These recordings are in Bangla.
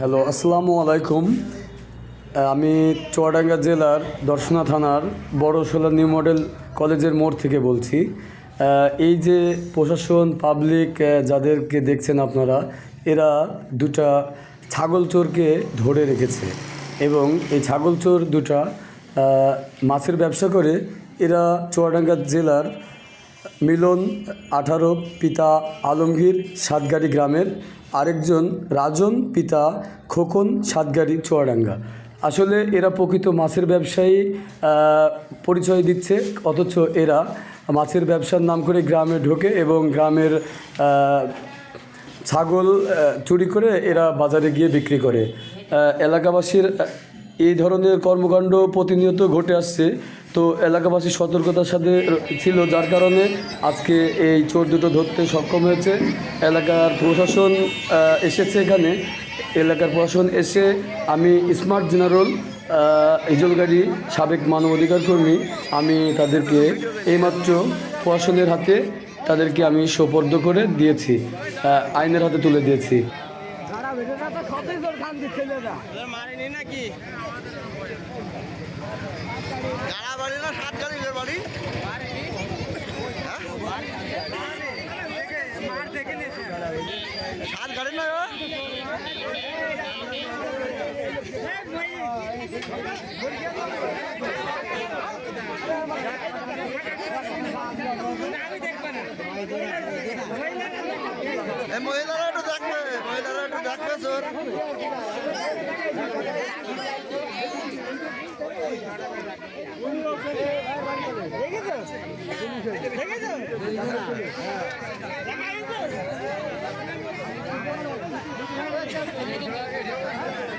হ্যালো, আসসালামু আলাইকুম। আমি চুয়াডাঙ্গা জেলার দর্শনা থানার বড়শোলা নিউ মডেল কলেজের মোড় থেকে বলছি। এই যে প্রশাসন, পাবলিক যাদেরকে দেখছেন আপনারা, এরা দুটা ছাগল চোরকে ধরে রেখেছে এবং এই ছাগল চোর দুটা মাছের ব্যবসা করে এরা চুয়াডাঙ্গা জেলার মিলন, আঠারো, পিতা আলমগীর, সাতগাড়ি গ্রামের। আরেকজন রাজন, পিতা খোকন, সাতগাড়ি, চুয়াডাঙ্গা। আসলে এরা প্রকৃত মাছের ব্যবসায়ী পরিচয় দিচ্ছে, অথচ এরা মাছের ব্যবসার নাম করে গ্রামে ঢোকে এবং গ্রামের ছাগল চুরি করে এরা বাজারে গিয়ে বিক্রি করে। এলাকাবাসীর এই ধরনের কর্মকাণ্ড প্রতিনিয়ত ঘটে আসছে। তো এলাকাবাসী সতর্কতার সাথে ছিল যার কারণে আজকে এই চোর দুটো ধরতে সক্ষম হয়েছে। এলাকার প্রশাসন এসেছে এখানে। এলাকার প্রশাসন এসে আমি স্মার্ট জেনারেল ইজলগাড়ি সাবেক মানবাধিকার কর্মী আমি তাদেরকে এইমাত্র প্রশাসনের হাতে তাদেরকে আমি সোপর্দ করে দিয়েছি আইনের হাতে তুলে দিয়েছি সারা ভিডিওটা তো সতেজ জোর খান দিচ্ছে না মারিনি নাকি গাড়া বাড়ি না সাত গাড়ির বাড়ি সাত গাড়ি নয় ও? এ মহিলারা একটু দেখবে মহিলারা একটু দেখবে তোর সরে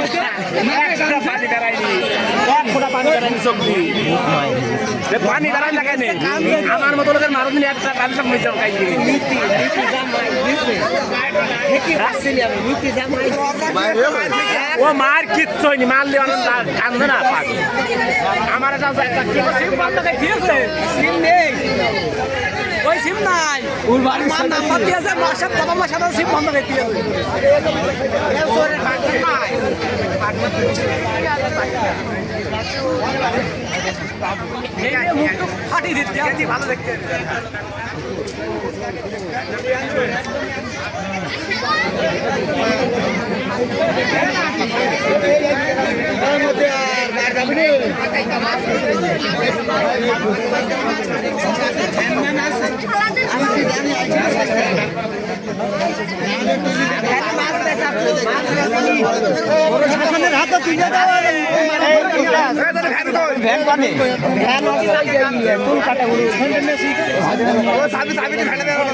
একটা পানি বেড়ায়নি এক ফোঁটা পানি বেড়ায়নি চোখ দিয়ে এ পানি বেড়াই না আমার মতো লোকের মারো দিন একটা কাজ সব মিটার খাই দিয়ে। ও মার কিচ্ছু হয়নি মারলে অনেক কান্দে না আমার একটা একটা কি বন্ধ করে দিয়েছে ওই সিম নাই। মার নাম্বার দিয়েছে মাসের প্রথম মাসে তো সিম বন্ধ করে দিয়েছে। ফাটিয়ে দিচ্ছে ভালো দেখতে ভ্যান পাবে ভ্যান ফুল কাটাগুলি সাবিত সাবিত ভ্যানে দেওয়া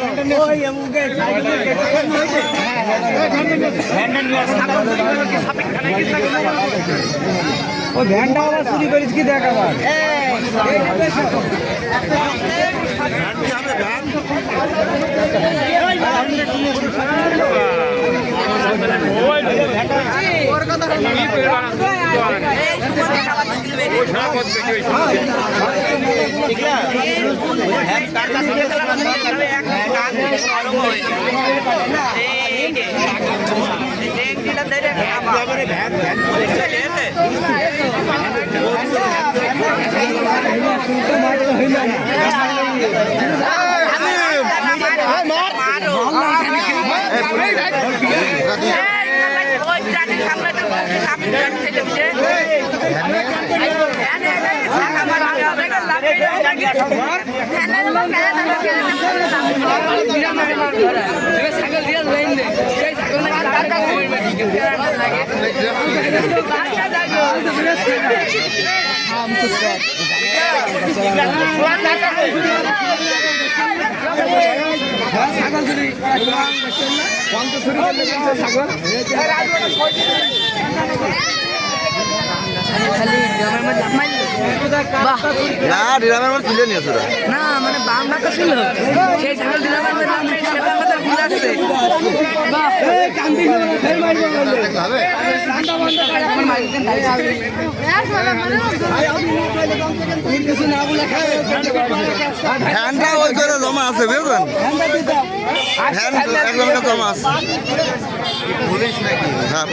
ও ভ্যানটা আবার চুরি করিস কি দেখ আবার ছাগল না ডিরামের মধ্যে তুলে নিয়েছে না মানে বাম হাতে ছিল। সেই ছাগল গ্রামের মধ্যে আসছে ভ্যানটা ওই জমা আছে হ্যাঁ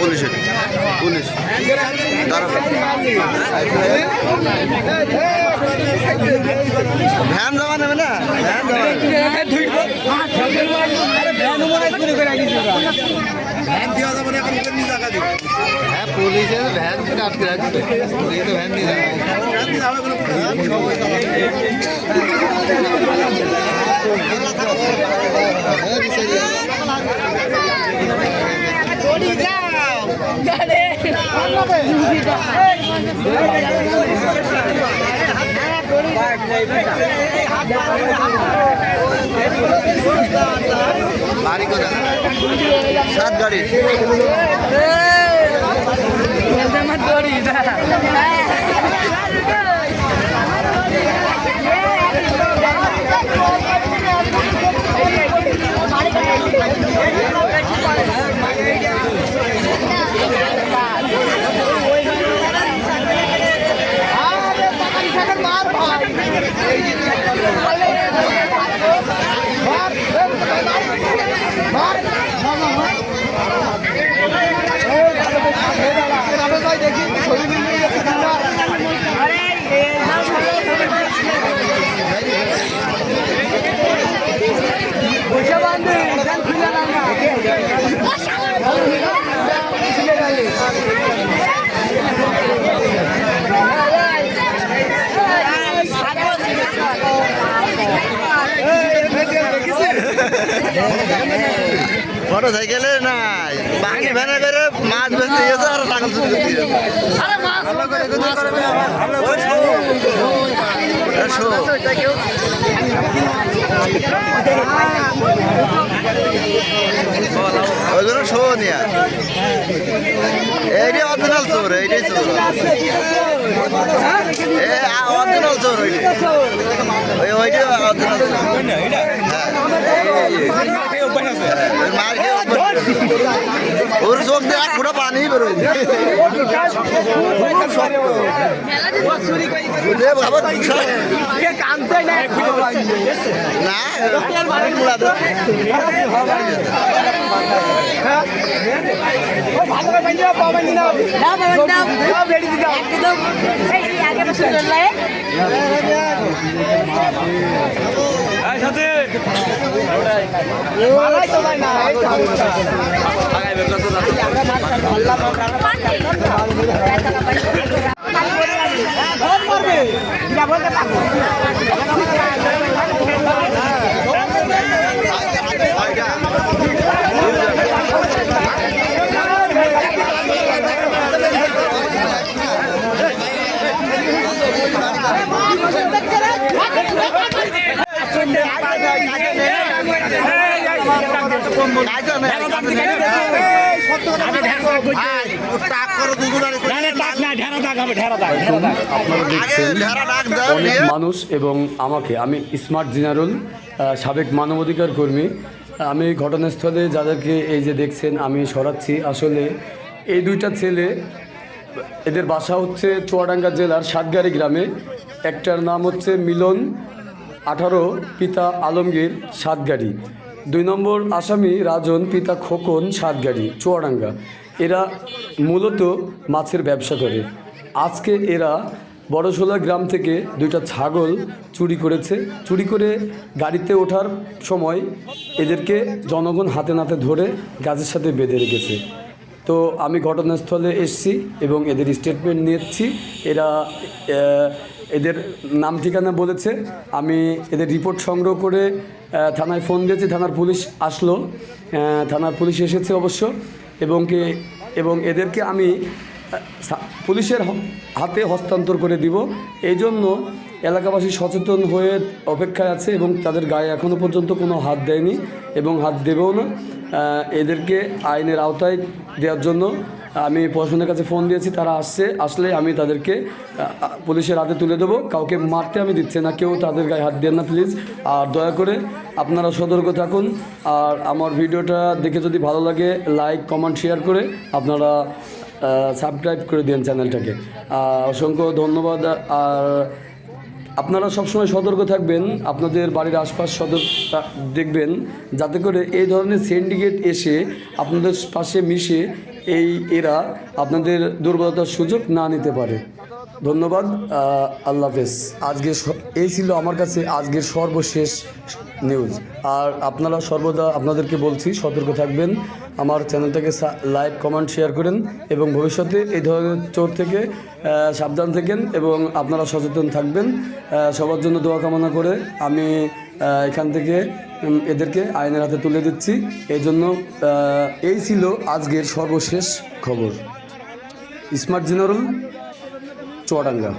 ভ্যান জমা নেবে না? ভ্যান জমা পুলিশের ভ্যান আটকে রাখছে পুলিশ তো ভ্যান দিয়ে বাড়ি কোথায়? সাত গাড়ি। আমার দড়ি মোটর সাইকেলে নাই। বাকি ভ্যানে করে মাছ বেচতে গেছে আর টাকা করতে গেছে। ওই জন্য শো নিয়ে। এইটাই অরিজিনাল চোর, এইটাই চোর। অরিজিনাল চোর ওইটাই। ওইটাই অরিজিনাল চোর হ্যাঁ ওই মার খেয়ে অভ্যাস। ওর চোখ দিয়ে এক ফোঁটা পানি বেরোয় একদম। এই আগে বসে চললে কাজও নেই, কাজও নেই। ভাই, ও টাক করে দুজন আর করে- অনেক মানুষ এবং আমাকে আমি স্মার্ট জেনারেল সাবেক মানবাধিকার কর্মী আমি ঘটনাস্থলে যাদেরকে এই যে দেখছেন আমি সরাচ্ছি আসলে এই দুইটা ছেলে এদের বাসা হচ্ছে চুয়াডাঙ্গা জেলার সাতগাড়ি গ্রামে একটার নাম হচ্ছে মিলন আঠারো, পিতা আলমগীর, সাতগাড়ি। দুই নম্বর আসামি রাজন, পিতা খোকন, সাতগাড়ি, চুয়াডাঙ্গা। এরা মূলত মাছের ব্যবসা করে। আজকে এরা বড়শোলা গ্রাম থেকে দুইটা ছাগল চুরি করেছে। চুরি করে গাড়িতে ওঠার সময় এদেরকে জনগণ হাতে নাতে ধরে গাছের সাথে বেঁধে রেখেছে। তো আমি ঘটনাস্থলে এসেছি এবং এদের স্টেটমেন্ট নিয়েছি। এরা এদের নাম ঠিকানা বলেছে। আমি এদের রিপোর্ট সংগ্রহ করে থানায় ফোন দিয়েছি, থানার পুলিশ আসলো। থানার পুলিশ এসেছে অবশ্য। এবং কি এবং এদেরকে আমি পুলিশের হাতে হস্তান্তর করে দিব। এই জন্য এলাকাবাসী সচেতন হয়ে অপেক্ষায় আছে এবং তাদের গায়ে এখনও পর্যন্ত কোনো হাত দেয়নি এবং হাত দেবেও না। এদেরকে আইনের আওতায় দেওয়ার জন্য আমি প্রশাসনের কাছে ফোন দিয়েছি, তারা আসছে, আসলে আমি তাদেরকে পুলিশের হাতে তুলে দেবো। কাউকে মারতে আমি দিচ্ছি না, কেউ তাদের গায়ে হাত দেন না প্লিজ আর দয়া করে আপনারা সতর্ক থাকুন। আর আমার ভিডিওটা দেখে যদি ভালো লাগে লাইক কমেন্ট শেয়ার করে আপনারা সাবস্ক্রাইব করে দিন চ্যানেলটাকে। অসংখ্য ধন্যবাদ। আর আপনারা সবসময় সতর্ক থাকবেন, আপনাদের বাড়ির আশপাশ সতর্ক দেখবেন। যাতে করে এই ধরনের সিন্ডিকেট এসে আপনাদের পাশে মিশে এই এরা আপনাদের দুর্বলতার সুযোগ না নিতে পারে। ধন্যবাদ আল্লাহ হাফেজ। আজকে এই ছিল আমার কাছে আজকের সর্বশেষ নিউজ আর আপনারা সর্বদা আপনাদেরকে বলছি, সতর্ক থাকবেন। আমার চ্যানেলটাকে লাইক কমেন্ট শেয়ার করেন এবং ভবিষ্যতে এই ধরনের চোর থেকে সাবধান থাকেন এবং আপনারা সচেতন থাকবেন। সবার জন্য দোয়া কামনা করে আমি এখান থেকে এদেরকে আইনের হাতে তুলে দিচ্ছি। এই জন্য এই ছিল আজকের সর্বশেষ খবর। Smart general, Chuadanga.